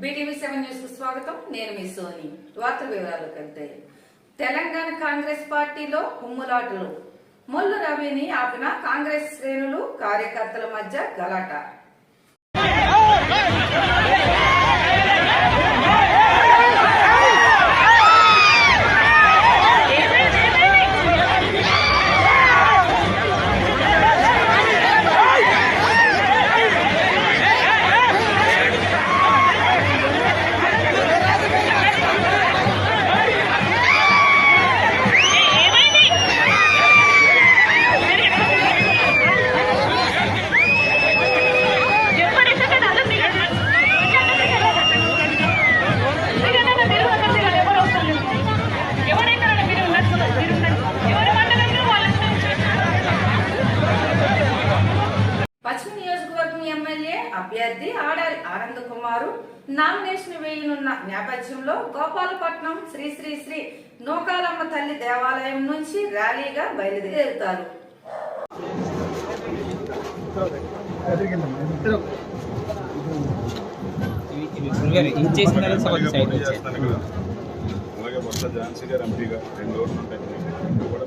BTV seven న్యూస్కు స్వాగతం. నేను మీ సోని. వార్త వివరాలకు వెళ్తే తెలంగాణ కాంగ్రెస్ పార్టీలో కుమ్ములాటలు. మొల్లు రవిని ఆపిన కాంగ్రెస్ శ్రేణులు కార్యకర్తల మధ్య గలాట. ఆలయం నుంచి ర్యాలీగా బయలుదేరుతారు ఇచ్చేసిన అలాగే ఝాన్సీ గారు ఎంపీగా రెండు రోజులు ఉంటాయి కూడా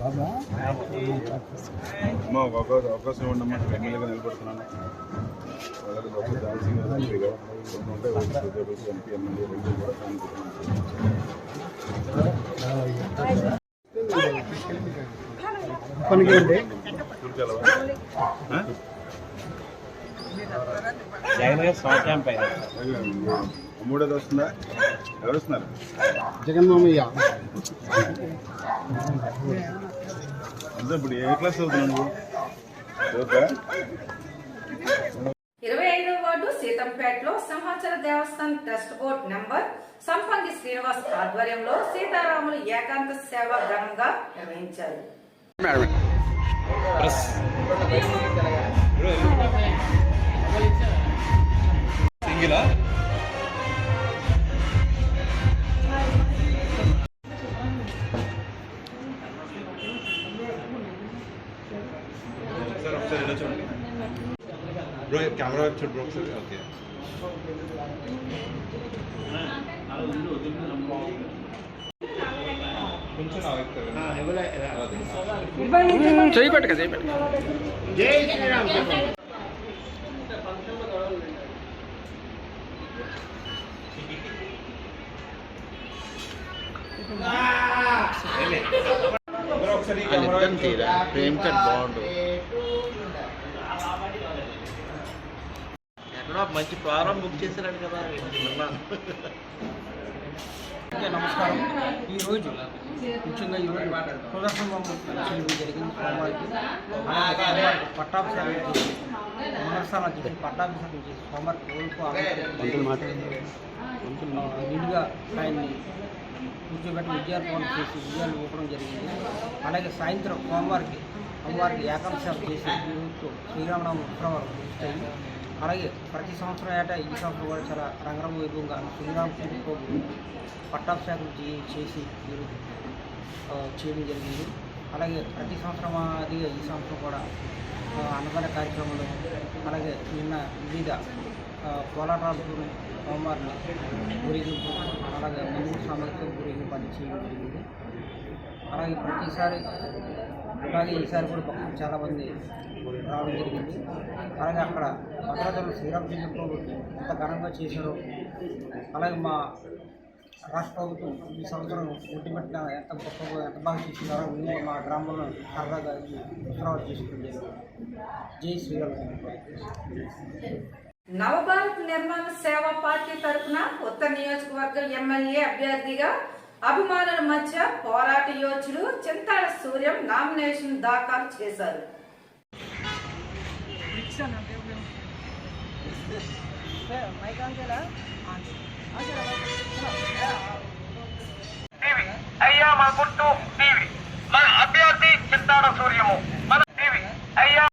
అమ్మా ఒక అవకాశం ఇవ్వండి అమ్మా ఎమ్మెల్యేగా నిలబడుతున్నాను. అలాగే ఝాన్సీ గారు ఎంపీగా రెండు ఉంటాయి ఒకటి ఎంపీ ఎమ్మెల్యే రెండు కూడా మూడోది వస్తుందా? ఎవరు వస్తున్నారు? జగన్మామయ్య ఇప్పుడు ఏ క్లాస్ చదువుతున్నావు ఇరవై ఐదవ వార్డు సీతంపేటలో సింహాచల దేవస్థానం trust board number Sampangi Srinivas ఆధ్వర్యంలో సీతారాములు ఏకాంత సేవ ఘనంగా నిర్వహించారు. సింగిలా బ్రో కెమెరా వైపు చూడు బ్రో ఒకసారి ఓకే కొంచెం నా వైపు తిరగండి. చేయి పట్టుక చేయి పట్టుక బ్రో ఒకసారి ఈ కెమెరా వాళ్ళిద్దరిని వైపు చూడు. తీరా ప్రేమ్ కట్ బాగుండు. మంచి ప్రోగ్రామ్ బుక్ చేశారని కదా. నమస్కారం. ఈరోజు ముఖ్యంగా ఈరోజు ప్రదర్శన జరిగింది సోమవారికి పట్టాభిషేకం చేసి మనస్థానం చేసి పట్టాభిషేకం చేసి సోమవారికి కోల్పు నిండుగా ఆయన్ని కూర్చోబెట్టి విద్యార్థులను చేసి విజయాలు ఇవ్వడం జరిగింది. అలాగే సాయంత్రం సోమవారికి అమ్మవారికి ఏకాంశాలు చేసి ఈరోజు శ్రీరామనవమి ఉత్సవాలు జరుగుతాయి అలాగే ప్రతి సంవత్సరం ఏటా ఈ సంవత్సరం కూడా చాలా రంగరంగ వైభవంగా శ్రీరామచంద్ర పట్టాభిషేకం చేసి మీరు చేయడం జరిగింది. అలాగే ప్రతి సంవత్సరం అది ఈ సంవత్సరం కూడా అన్నదాన కార్యక్రమాలు అలాగే నిన్న వివిధ ఆ, కోలాటాలతో సోమవారిని అలాగే ముందు సామర్థ్యం ఊరేగింపు అని చేయడం జరిగింది. అలాగే ప్రతిసారి అలాగే ఈసారి కూడా భక్తులు చాలామంది రావడం జరిగింది. అలాగే అక్కడ భద్రాచలం శ్రీరామచంద్ర ఎంత ఘనంగా చేశారో అలాగే మా రాష్ట్ర ప్రభుత్వం ఈ సంవత్సరం ఒడ్డుపెట్టిన ఎంత గొప్పగా ఎంత బాగా చేస్తున్నారో మేము మా గ్రామంలో సరదాగా ఈ చేసుకుంటే జై శ్రీరామ్ నవభారత్ నిర్మాణ సేవా పార్టీ తరఫున ఉత్తర నియోజకవర్గం ఎమ్మెల్యే అభ్యర్థిగా అభిమానుల మధ్య పోరాట యోధుడు చింతాల సూర్యం నామినేషన్ దాఖలు చేశారు. అయ్యా మా గుర్తు టీవీ. మన అభ్యర్థి చిత్తాడ సూర్యము. మన టీవీ అయ్యా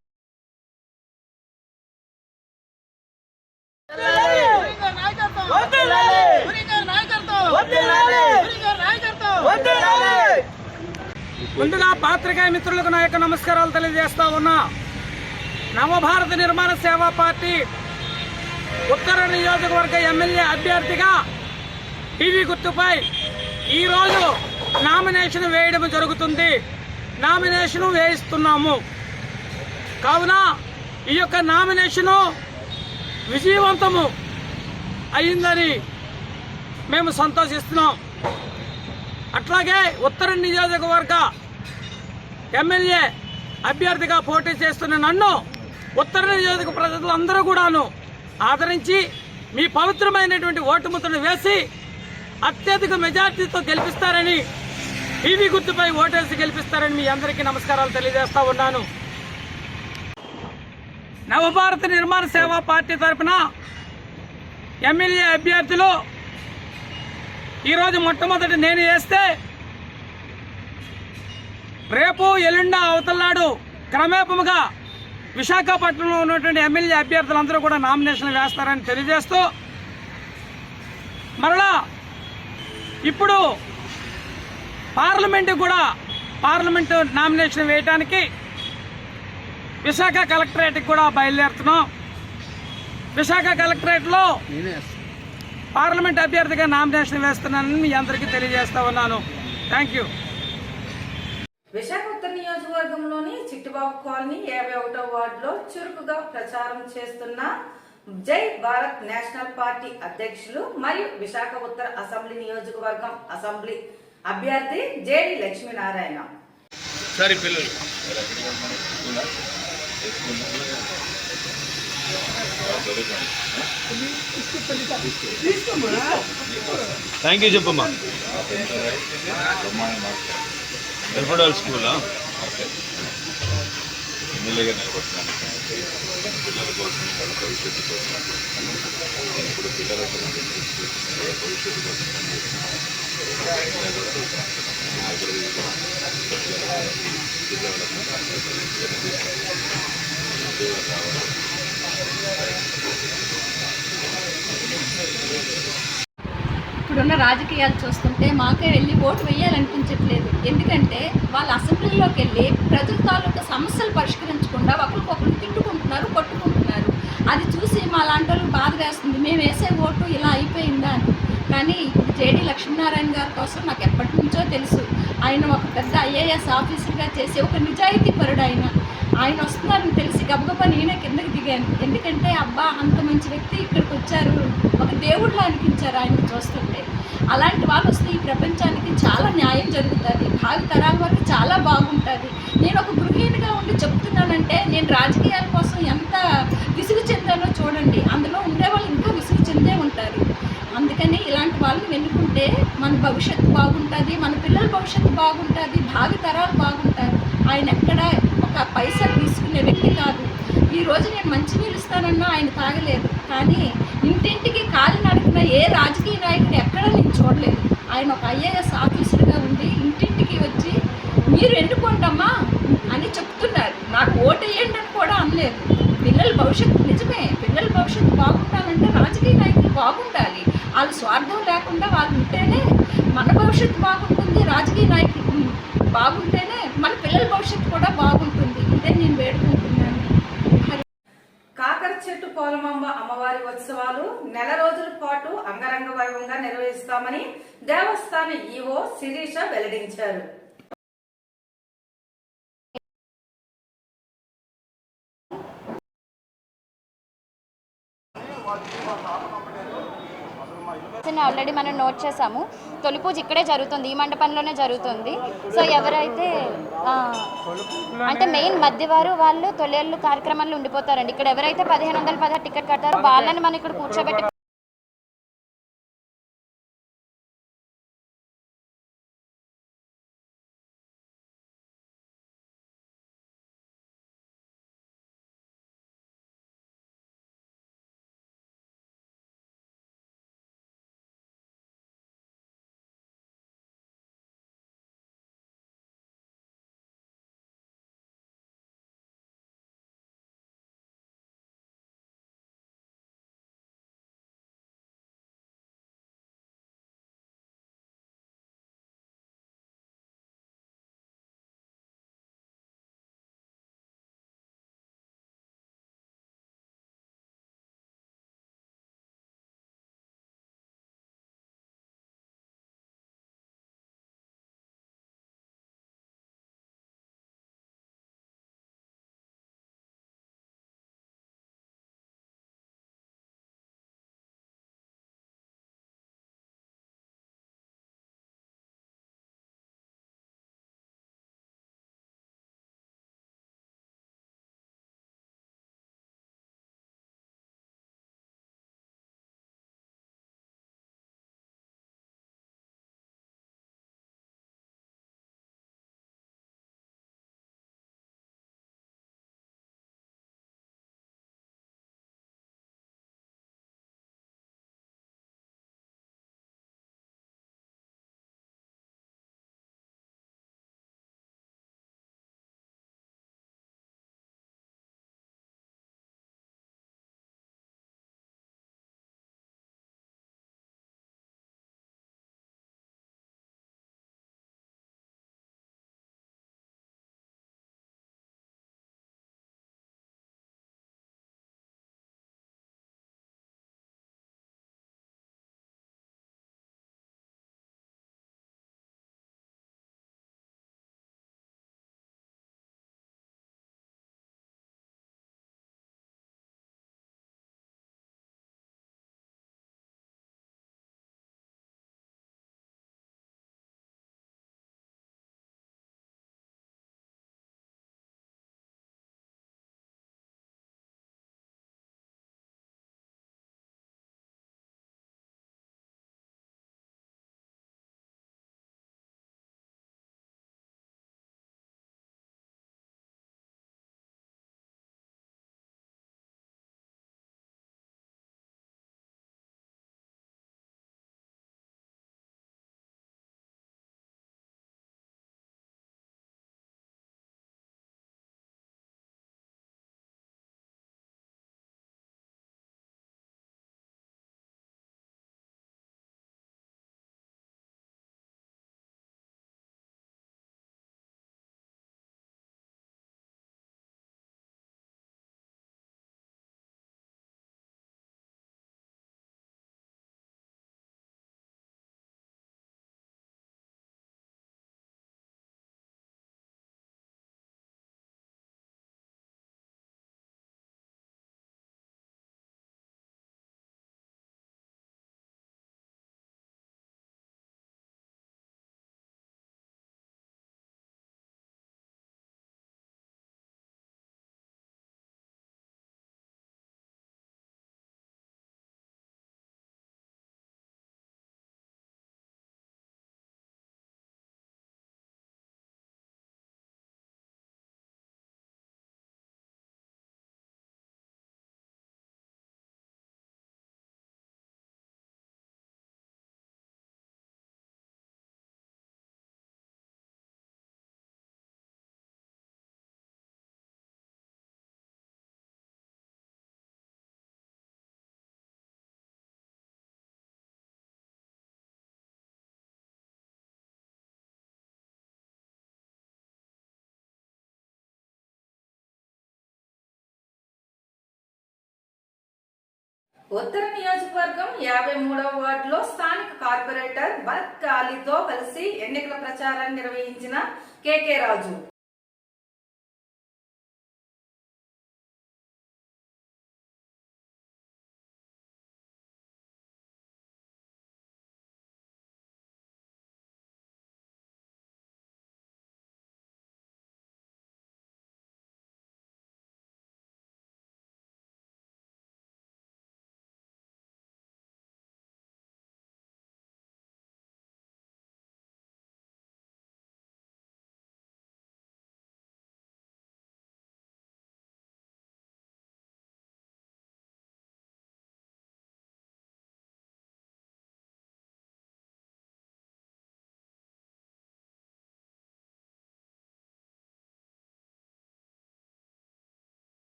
ముందుగా పాత్రికేయ మిత్రులకు నా యొక్క నమస్కారాలు తెలియజేస్తా ఉన్నా. నవభారత నిర్మాణ సేవా పార్టీ ఉత్తర నియోజకవర్గ ఎమ్మెల్యే అభ్యర్థిగా టీవీ గుర్తుపై ఈరోజు నామినేషన్ వేయడం జరుగుతుంది. నామినేషన్ వేయిస్తున్నాము. కావున ఈ యొక్క నామినేషను విజయవంతము అయిందని మేము సంతోషిస్తున్నాం. అట్లాగే ఉత్తర నియోజకవర్గ ఎమ్మెల్యే అభ్యర్థిగా పోటీ చేస్తున్న నన్ను ఉత్తర నియోజక ప్రజలందరూ కూడాను ఆదరించి మీ పవిత్రమైనటువంటి ఓటు ముద్రను వేసి అత్యధిక మెజార్టీతో గెలిపిస్తారని టీవీ గుర్తుపై ఓటేసి గెలిపిస్తారని మీ అందరికీ నమస్కారాలు తెలియజేస్తా ఉన్నాను. నవభారత నిర్మాణ సేవా పార్టీ తరఫున ఎమ్మెల్యే అభ్యర్థులు ఈరోజు మొట్టమొదటి నేను వేస్తే రేపు ఎల్లుండ అవతలనాడు క్రమేపముగా విశాఖపట్నంలో ఉన్నటువంటి ఎమ్మెల్యే అభ్యర్థులందరూ కూడా నామినేషన్ వేస్తారని తెలియజేస్తూ మరలా ఇప్పుడు పార్లమెంటు కూడా పార్లమెంటు నామినేషన్ వేయడానికి విశాఖ కలెక్టరేట్కి కూడా బయలుదేరుతున్నాం. విశాఖ కలెక్టరేట్లో పార్లమెంట్ అభ్యర్థిగా నామినేషన్ వేస్తున్నానని మీ అందరికీ తెలియజేస్తా ఉన్నాను. Thank you. విశాఖ ఉత్తర నియోజకవర్గంలోని చిట్టుబాబు కాలనీ యాభై ఒకటో వార్డులో చురుకుగా ప్రచారం చేస్తున్న జై భారత్ నేషనల్ పార్టీ అధ్యక్షులు మరియు విశాఖ ఉత్తర అసెంబ్లీ నియోజకవర్గం అసెంబ్లీ అభ్యర్థి జేడి లక్ష్మీనారాయణ. సరే పిల్లలు. థ్యాంక్ యూ చెప్పమ్మా. ఎల్ఫడాల్ స్కూలా ఎమ్మెల్యేగా నిలబడుతున్నాను పిల్లల కోసం వాళ్ళ భవిష్యత్తు కోసం నేను ఇప్పుడు పిల్లల కోసం వాళ్ళ భవిష్యత్తు కోసం పనిచేస్తున్నాను ఇప్పుడున్న రాజకీయాలు చూస్తుంటే మాకే వెళ్ళి ఓటు వేయాలనిపించట్లేదు ఎందుకంటే వాళ్ళ అసెంబ్లీలోకి వెళ్ళి ప్రజల తాలూకా సమస్యలు పరిష్కరించకుండా ఒకరికొకరు తిట్టుకుంటున్నారు కొట్టుకుంటున్నారు. అది చూసి మా లాంటి వాళ్ళకి బాధ వేస్తుంది. మేము వేసే ఓటు ఇలా అయిపోయిందా అని. కానీ ఇప్పుడు జేడీ లక్ష్మీనారాయణ గారి కోసం నాకు ఎప్పటి నుంచో తెలుసు. ఆయన ఒక పెద్ద ఐఏఎస్ ఆఫీసర్గా చేసి ఒక నిజాయితీ పరుడు ఆయన ఆయన వస్తున్నారని తెలిసి గబగబా నేనే కిందకి దిగాను. ఎందుకంటే అబ్బా అంత మంచి వ్యక్తి ఇక్కడికి వచ్చారు. ఒక దేవుడిలా అనిపించారు ఆయన చూస్తుంటే. అలాంటి వాళ్ళు వస్తే ఈ ప్రపంచానికి చాలా న్యాయం జరుగుతుంది. భావి తరాల వరకు చాలా బాగుంటుంది. నేను ఒక గృహిణిగా ఉండి చెప్తున్నానంటే నేను రాజకీయాల కోసం ఎంత విసుగు చెందానో చూడండి. అందులో ఉండే వాళ్ళు ఇంకా విసుగు చెందే ఉంటారు. అందుకని ఇలాంటి వాళ్ళని వెనుకుంటే మన భవిష్యత్తు బాగుంటుంది మన పిల్లల భవిష్యత్తు బాగుంటుంది భావి తరాలు బాగుంటారు. ఆయన ఎక్కడ ఒక పైసా తీసుకునే వ్యక్తి కాదు. ఈ రోజు నేను మంచినీళ్ళు ఇస్తానన్నా ఆయన తాగలేదు. కానీ ఇంటింటికి కాలు నడుపున ఏ రాజకీయ నాయకుడు ఎక్కడా నేను చూడలేదు. ఆయన ఒక ఐఏఎస్ ఆఫీసర్గా ఉండి ఇంటింటికి వచ్చి మీరు ఎన్నుకోండమ్మా అని చెప్తున్నారు. నాకు ఓటు వేయండి అని కూడా అనలేదు. పిల్లల భవిష్యత్తు నిజమే. పిల్లల భవిష్యత్తు బాగుండాలంటే రాజకీయ నాయకులు బాగుండాలి. వాళ్ళు స్వార్థం లేకుండా వాళ్ళు ఉంటేనే మన భవిష్యత్తు బాగుంటుంది రాజకీయ నాయకులు బాగుంటేనే మన పిల్లల భవిష్యత్తు కూడా బాగుంటుంది. అమ్మవారి ఉత్సవాలు నెల రోజుల పాటు అంగరంగ వైభవంగా నిర్వహిస్తామని దేవస్థాన ఈవో శిరీష వెల్లడించారు. ఆల్రెడీ మనం నోట్ చేసాము. తొలి పూజ ఇక్కడే జరుగుతుంది ఈ మండపంలోనే జరుగుతుంది. సో ఎవరైతే ఆ, అంటే మెయిన్ మధ్యవారు వాళ్ళు తొలేళ్ళు కార్యక్రమాల్లో ఉండిపోతారండి. ఇక్కడ ఎవరైతే పదిహేను వందల పదహారు టికెట్ కట్టారో వాళ్ళని మనం ఇక్కడ కూర్చోబెట్టి ఉత్తర నియోజకవర్గం యాభై మూడవ వార్డులో స్థానిక కార్పొరేటర్ భరత్ కాళీతో కలిసి ఎన్నికల ప్రచారాన్ని నిర్వహించిన కేకే రాజు.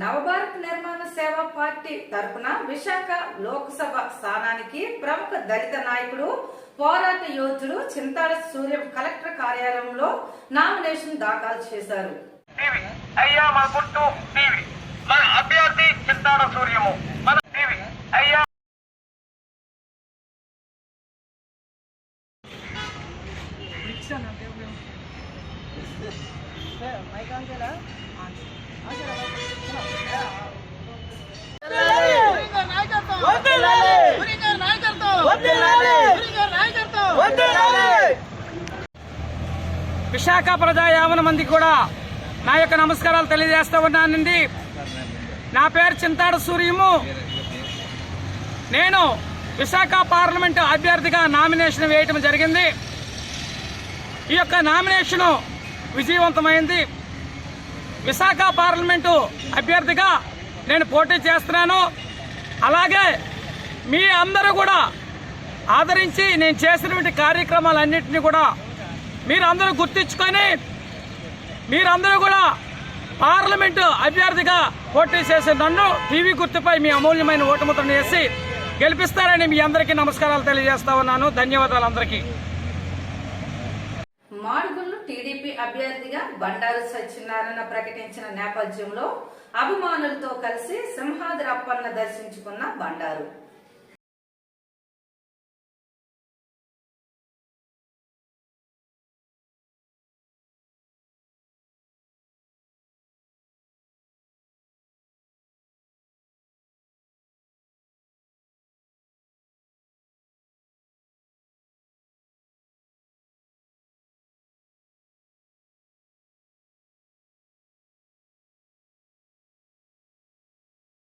నవభారత్ నిర్మాణ సేవా పార్టీ తరపున విశాఖ లోక్సభ స్థానానికి ప్రముఖ దళిత నాయకుడు పోరాట యోధుడు చింతాల సూర్యం కలెక్టర్ కార్యాలయంలో నామినేషన్ దాఖలు చేశారు. అయ్యా మన గుర్తు టీవీ. మన అభ్యర్థి చింతాడ సూర్యము. మన టీవీ అయ్యా విశాఖ ప్రజా యావన మందికి కూడా నా యొక్క నమస్కారాలు తెలియజేస్తా ఉన్నానండి. నా పేరు చింతాడ సూర్యము. నేను విశాఖ పార్లమెంటు అభ్యర్థిగా నామినేషన్ వేయటం జరిగింది. ఈ యొక్క నామినేషను విజయవంతమైంది. విశాఖ పార్లమెంటు అభ్యర్థిగా నేను పోటీ చేస్తున్నాను. అలాగే మీ అందరూ కూడా ఆదరించి నేను చేసినటువంటి కార్యక్రమాలన్నింటినీ కూడా మీరు అందరూ గుర్తించుకొని మీరందరూ కూడా పార్లమెంటు అభ్యర్థిగా పోటీ చేసే నన్ను టీవీ గుర్తుపై మీ అమూల్యమైన ఓటుముద్రను వేసి గెలిపిస్తారని మీ అందరికీ నమస్కారాలు తెలియజేస్తా ఉన్నాను. ధన్యవాదాలు అందరికీ. మాడుగులు టీడీపీ అభ్యర్థిగా బండారు సత్యనారాయణ ప్రకటించిన నేపథ్యంలో అభిమానులతో కలిసి సింహాద్రి అప్పన్న దర్శించుకున్న బండారు.